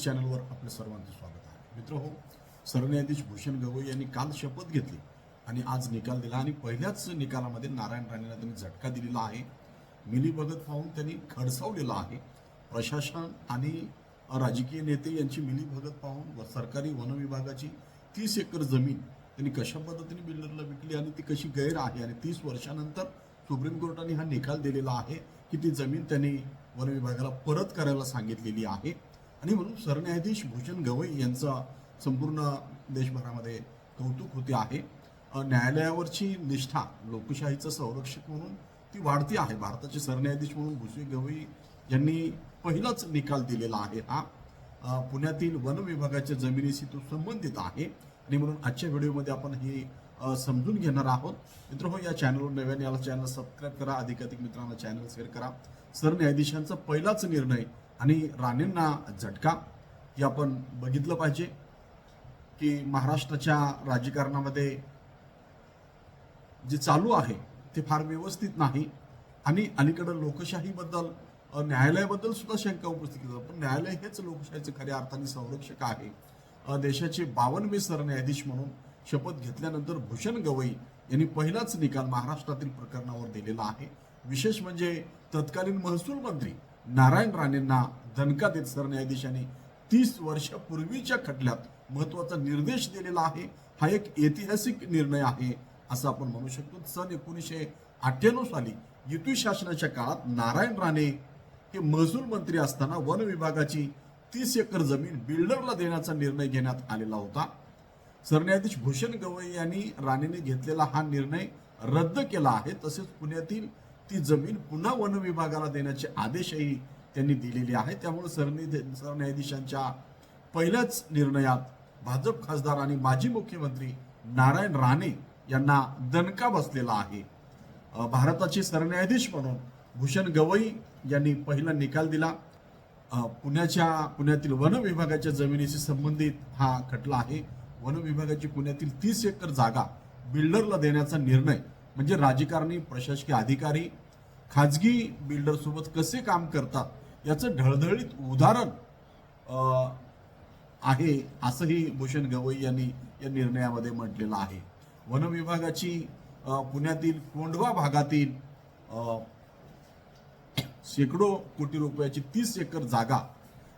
चॅनलवर आपलं सर्वांचं स्वागत आहे. मित्र हो सरन्यायाधीश भूषण गवई यांनी काल शपथ घेतली आणि आज निकाल दिला आणि पहिल्याच निकालामध्ये नारायण राणेंना त्यांनी झटका दिलेला आहे. मिलीभगत पाहून त्यांनी खडसावलेला आहे. प्रशासन आणि राजकीय नेते यांची मिलीभगत पाहून व सरकारी वन विभागाची तीस एकर जमीन त्यांनी कशा पद्धतीने बिल्डरला विकली आणि ती कशी गैर आहे? आणि तीस वर्षानंतर सुप्रीम कोर्टाने हा निकाल दिलेला आहे की ती जमीन त्यांनी वन विभागाला परत करायला सांगितलेली आहे. आणि म्हणून सरन्यायाधीश भूषण गवई यांचा संपूर्ण देशभरामध्ये कौतुक होते आहे. न्यायालयावरची निष्ठा लोकशाहीचं संरक्षक म्हणून ती वाढती आहे. भारताचे सरन्यायाधीश म्हणून भूषण गवई यांनी पहिलाच निकाल दिलेला आहे हा. पुण्यातील वन विभागाच्या जमिनीशी तो संबंधित आहे. आणि म्हणून आजच्या व्हिडिओमध्ये आपण हे समजून घेणार आहोत. मित्र हो या चॅनलवर नव्याने याला चॅनल सबस्क्राईब करा. अधिकाधिक मित्रांना चॅनल शेअर करा. सरन्यायाधीशांचा पहिलाच निर्णय आणि राणेंना झटका हे आपण बघितलं पाहिजे की महाराष्ट्राच्या राजकारणामध्ये जे चालू आहे ते फार व्यवस्थित नाही. आणि अलीकडं लोकशाहीबद्दल न्यायालयाबद्दल सुद्धा शंका उपस्थित केली पण न्यायालय हेच लोकशाहीचं खऱ्या अर्थाने संरक्षक आहे. देशाचे बावनवे सरन्यायाधीश म्हणून शपथ घेतल्यानंतर भूषण गवई यांनी पहिलाच निकाल महाराष्ट्रातील प्रकरणावर दिलेला आहे. विशेष म्हणजे तत्कालीन महसूल मंत्री नारायण राणेंना दणका देत सरन्यायाधीशांनी तीस वर्षापूर्वीच्या खटल्यात महत्त्वाचा निर्देश दिलेला आहे. हा एक ऐतिहासिक निर्णय आहे असं आपण म्हणू शकतो. सन एकोणीसशे अठ्ठ्याण्णव साली युती शासनाच्या काळात नारायण राणे हे महसूल मंत्री असताना वन विभागाची तीस एकर जमीन बिल्डरला देण्याचा निर्णय घेण्यात आलेला होता. सरन्यायाधीश भूषण गवई यांनी राणेने घेतलेला हा निर्णय रद्द केला आहे. तसेच पुण्यातील ती जमीन पुन्हा वन विभागाला देण्याचे आदेशही त्यांनी दिलेले आहेत. त्यामुळे सरन्यायाधी सरन्यायाधीशांच्या पहिल्याच निर्णयात भाजप खासदार आणि माजी मुख्यमंत्री नारायण राणे यांना दणका बसलेला आहे. भारताचे सरन्यायाधीश म्हणून भूषण गवई यांनी पहिला निकाल दिला. पुण्याच्या पुण्यातील वन विभागाच्या जमिनीशी संबंधित हा खटला आहे. वन विभागाची पुण्यातील तीस एकर जागा बिल्डरला देण्याचा निर्णय म्हणजे राजकारणी प्रशासकीय अधिकारी खाजगी बिल्डरसोबत कसे काम करतात याचं ढळढळीत उदाहरण आहे असंही भूषण गवई यांनी या निर्णयामध्ये म्हटलेलं आहे. वन विभागाची पुण्यातील कोंढवा भागातील शेकडो कोटी रुपयाची तीस एकर जागा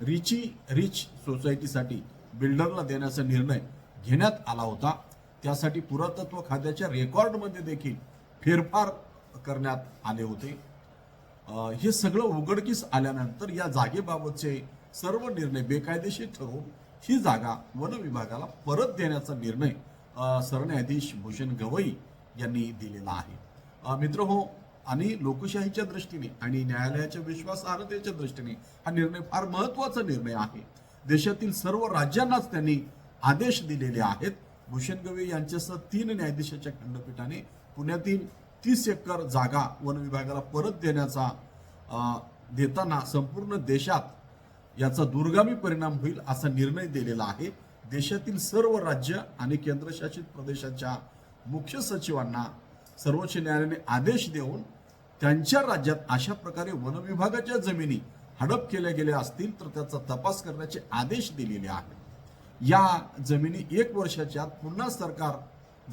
रिची रिच सोसायटीसाठी बिल्डरला देण्याचा निर्णय घेण्यात आला होता. त्यासाठी पुरातत्व खात्याच्या रेकॉर्डमध्ये देखील फेरफार करण्यात आले होते. हे सगळं उघडकीस आल्यानंतर या जागेबाबतचे सर्व निर्णय बेकायदेशीर ठरवून ही जागा वन विभागाला परत देण्याचा निर्णय सरन्यायाधीश भूषण गवई यांनी दिलेला आहे. मित्र हो आणि लोकशाहीच्या दृष्टीने आणि न्यायालयाच्या विश्वासार्हतेच्या दृष्टीने हा निर्णय फार महत्त्वाचा निर्णय आहे. देशातील सर्व राज्यांनाच त्यांनी आदेश दिलेले आहेत. भूषण गवई यांच्यासह तीन न्यायाधीशाच्या खंडपीठाने पुण्यातील तीस एकर जागा वन विभागाला परत देण्याचा देताना संपूर्ण देशात याचा दुर्गामी परिणाम होईल असा निर्णय दिलेला आहे. देशातील सर्व राज्य आणि केंद्रशासित प्रदेशाच्या मुख्य सचिवांना सर्वोच्च न्यायालयाने आदेश देऊन त्यांच्या राज्यात अशा प्रकारे वन विभागाच्या जमिनी हडप केल्या गेल्या असतील तर त्याचा तपास करण्याचे आदेश दिलेले आहेत या जमिनी एक वर्षाच्या आत पुन्हा सरकार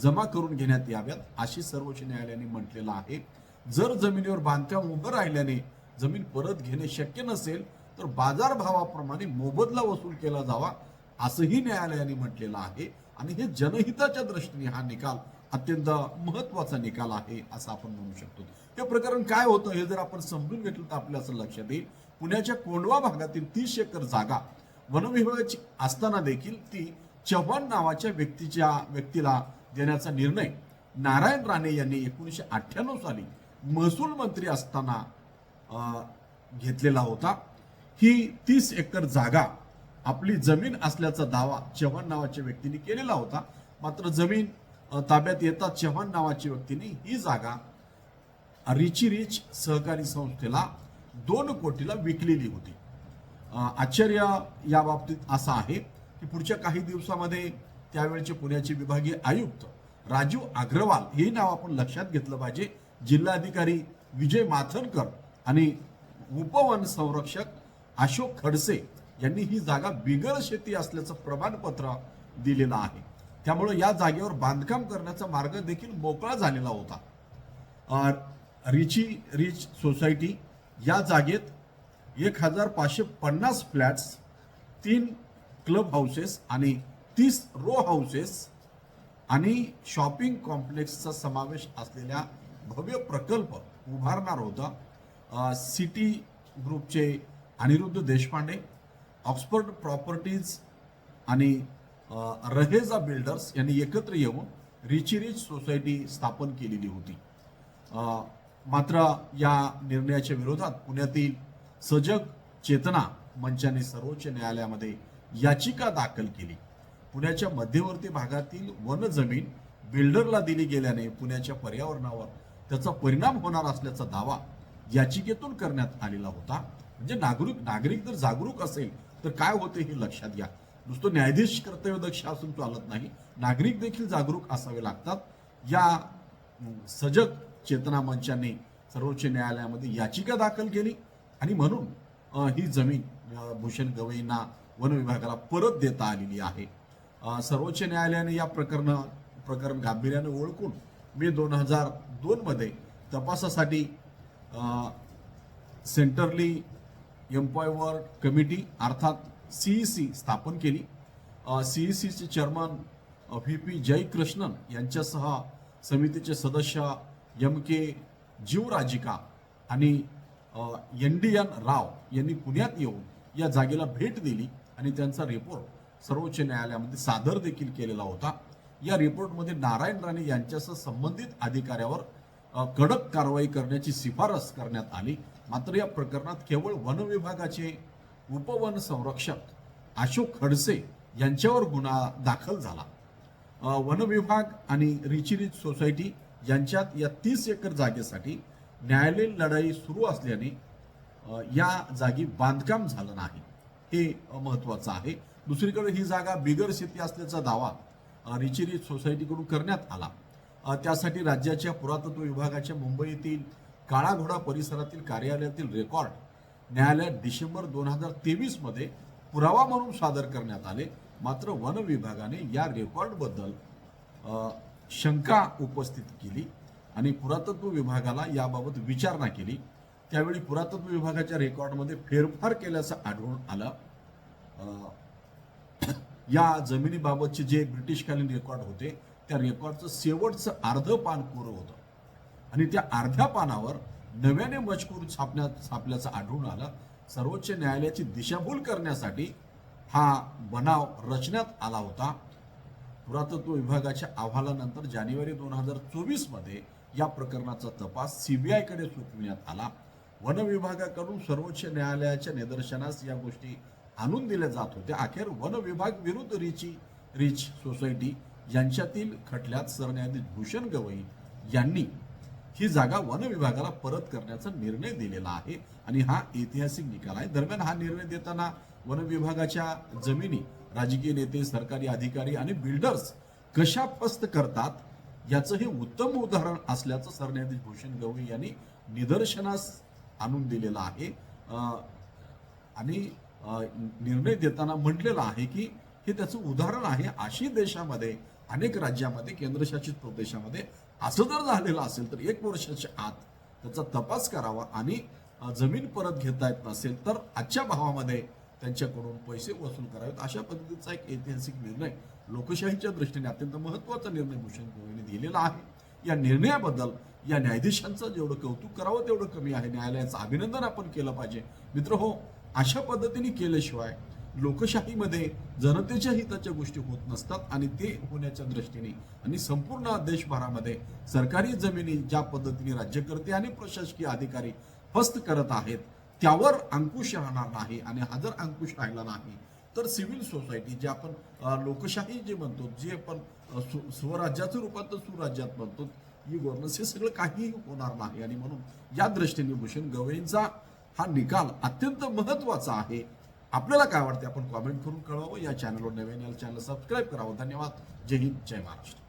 जमा करून घेण्यात याव्यात अशी सर्वोच्च न्यायालयाने म्हटलेलं आहे. जर जमिनीवर बांधकाम उभं राहिल्याने जमीन परत घेणे शक्य नसेल तर बाजारभावाप्रमाणे मोबदला वसूल केला जावा असंही न्यायालयाने म्हटलेलं आहे. आणि हे जनहिताच्या दृष्टीने हा निकाल अत्यंत महत्त्वाचा निकाल आहे असं आपण म्हणू शकतो. हे प्रकरण काय होतं हे जर आपण समजून घेतलं तर आपल्या असं लक्षात येईल. पुण्याच्या कोंडवा भागातील तीस एकर जागा वनविभागाची असताना देखील ती चव्हाण नावाच्या व्यक्तीच्या व्यक्तीला देण्याचा निर्णय नारायण राणे यांनी एकोणीसशे अठ्ठ्याण्णव साली महसूल मंत्री असताना घेतलेला होता. ही तीस एकर जागा आपली जमीन असल्याचा दावा चव्हाण नावाच्या व्यक्तीने केलेला होता. मात्र जमीन ताब्यात येता चव्हाण नावाच्या व्यक्तीने ही जागा रिची रिच सहकारी संस्थेला दोन कोटीला विकलेली होती. आश्चर्य या बाबतीत असं आहे की पुढच्या काही दिवसामध्ये त्यावेळचे पुण्याचे विभागीय आयुक्त राजीव अग्रवाल हे नाव आपण लक्षात घेतलं पाहिजे. जिल्हाधिकारी विजय माथनकर आणि उपवन संरक्षक अशोक खडसे यांनी ही जागा बिगर शेती असल्याचं प्रमाणपत्र दिलेलं आहे. त्यामुळे या जागेवर बांधकाम करण्याचा मार्ग देखील मोकळा झालेला होता. रिची रिच सोसायटी या जागेत एक हजार पाचशे पन्नास फ्लॅट्स तीन क्लब हाऊसेस आणि तीस रो हाऊसेस आणि शॉपिंग कॉम्प्लेक्सचा समावेश असलेल्या भव्य प्रकल्प उभारणार होता. सिटी ग्रुपचे अनिरुद्ध देशपांडे ऑक्सफर्ड प्रॉपर्टीज आणि रहेजा बिल्डर्स यांनी एकत्र येऊन रिची रिच सोसायटी स्थापन केलेली होती. मात्र या निर्णयाच्या विरोधात पुण्यातील सजग चेतना मंचाने सर्वोच्च न्यायालयामध्ये याचिका दाखल केली. पुण्याच्या मध्यवर्ती भागातील वन जमीन बिल्डरला दिली गेल्याने पुण्याच्या पर्यावरणावर त्याचा परिणाम होणार असल्याचा दावा याचिकेतून करण्यात आलेला होता. म्हणजे नागरिक नागरिक जर जागरूक असेल तर काय होते हे लक्षात घ्या. नुसतं न्यायाधीश कर्तव्यदक्ष असून चालत नाही नागरिक देखील जागरूक असावे लागतात. या सजग चेतना मंचाने सर्वोच्च न्यायालयामध्ये याचिका दाखल केली आणि म्हणून ही जमीन भूषण गवईंना वन विभागाला परत देता आलेली आहे. सर्वोच्च न्यायालयाने या प्रकरण प्रकरण गांभीर्याने ओळखून मे दोन हजार दोनमध्ये तपासासाठी सेंटरली एम्प्लॉयवर कमिटी अर्थात सीईसी स्थापन केली. सीईसीचे चेअरमन व्ही पी जयकृष्णन यांच्यासह समितीचे सदस्य एम के जीवराजिका आणि एन डी एन राव यांनी पुण्यात येऊन या जागेला भेट दिली आणि त्यांचा रिपोर्ट सर्वोच्च न्यायालयामध्ये सादर देखील केलेला होता. या रिपोर्टमध्ये नारायण राणे यांच्यासह संबंधित अधिकाऱ्यावर कडक कारवाई करण्याची शिफारस करण्यात आली. मात्र या प्रकरणात केवळ वन विभागाचे उपवन संरक्षक अशोक खडसे यांच्यावर गुन्हा दाखल झाला. वन विभाग आणि रिची सोसायटी यांच्यात या तीस एकर जागेसाठी न्यायालयीन लढाई सुरू असल्याने या जागी बांधकाम झालं नाही. हे महत्वाचं आहे. दुसरीकडे ही जागा बिगर शेती असल्याचा दावा अ, सोसायटीकडून करण्यात आला. त्यासाठी राज्याच्या पुरातत्व विभागाच्या मुंबई येथील काळा घोडा परिसरातील कार्यालयातील रेकॉर्ड न्यायालयात डिसेंबर दोन हजार तेवीसमध्ये पुरावा म्हणून सादर करण्यात आले. मात्र वन विभागाने या रेकॉर्डबद्दल शंका उपस्थित केली आणि पुरातत्व विभागाला याबाबत विचारणा केली. त्यावेळी पुरातत्व विभागाच्या रेकॉर्डमध्ये फेरफार केल्याचं आढळून आलं. या जमिनीबाबतचे जे ब्रिटिशकालीन रेकॉर्ड होते त्या रेकॉर्डचं शेवटचं अर्ध पान कोरं होतं. आणि त्या अर्ध्या पानावर नव्याने मजकूर छापण्या छापल्याचं आढळून आलं. सर्वोच्च न्यायालयाची दिशाभूल करण्यासाठी हा बनाव रचण्यात आला होता. पुरातत्व विभागाच्या अहवालानंतर जानेवारी दोन हजार चोवीसमध्ये या प्रकरणाचा तपास सीबीआयकडे सोपविण्यात आला. वन विभागाकडून सर्वोच्च न्यायालयाच्या निदर्शनास या गोष्टी आणून दिल्या जात होत्या. अखेर वन विभाग विरुद्ध रिची रिच सोसायटी यांच्यातील खटल्यात सरन्यायाधीश भूषण गवई यांनी ही जागा वन विभागाला परत करण्याचा निर्णय दिलेला आहे आणि हा ऐतिहासिक निकाल आहे. दरम्यान हा निर्णय देताना वन विभागाच्या जमिनी राजकीय नेते सरकारी अधिकारी आणि बिल्डर्स कशा फस्त करतात याचं हे उत्तम उदाहरण असल्याचं सरन्यायाधीश भूषण गवई यांनी निदर्शनास आणून दिलेलं आहे. आणि निर्णय देताना म्हटलेलं आहे की हे त्याचं उदाहरण आहे अशी देशामध्ये अनेक राज्यामध्ये केंद्रशासित प्रदेशामध्ये. असं जर झालेलं असेल तर एक वर्षाच्या आत त्याचा तपास करावा आणि जमीन परत घेता येत नसेल तर आजच्या भावामध्ये त्यांच्याकडून पैसे वसूल करावेत. अशा पद्धतीचा एक ऐतिहासिक निर्णय लोकशाहीच्या दृष्टीने अत्यंत महत्त्वाचा निर्णय भूषण गवईने दिलेला आहे. या निर्णयाबद्दल या न्यायाधीशांचं जेवढं कौतुक करावं तेवढं कमी आहे. न्यायालयाचं अभिनंदन आपण केलं पाहिजे. मित्र हो अशा पद्धतीने केल्याशिवाय लोकशाहीमध्ये जनतेच्या हिताच्या गोष्टी होत नसतात आणि ते होण्याच्या दृष्टीने आणि संपूर्ण देशभरामध्ये सरकारी जमिनी ज्या पद्धतीने राज्यकर्ते आणि प्रशासकीय अधिकारी फस्त करत आहेत त्यावर अंकुश राहणार नाही आणि हा जर अंकुश राहिला नाही तर सिव्हिल सोसायटी जे आपण लोकशाही जे म्हणतो जे आपण स्वराज्याचं रूपांतर सुराज्यात म्हणतो ही गव्हर्नन्स हे सगळं काही होणार नाही. आणि म्हणून या दृष्टीने भूषण गवईंचा हा निकाल अत्यंत महत्त्वाचा आहे. आपल्याला काय वाटते आपण कॉमेंट करून कळवावं. या चॅनलवर नवीन चॅनल सबस्क्राईब करावं. धन्यवाद. जय हिंद. जय महाराष्ट्र.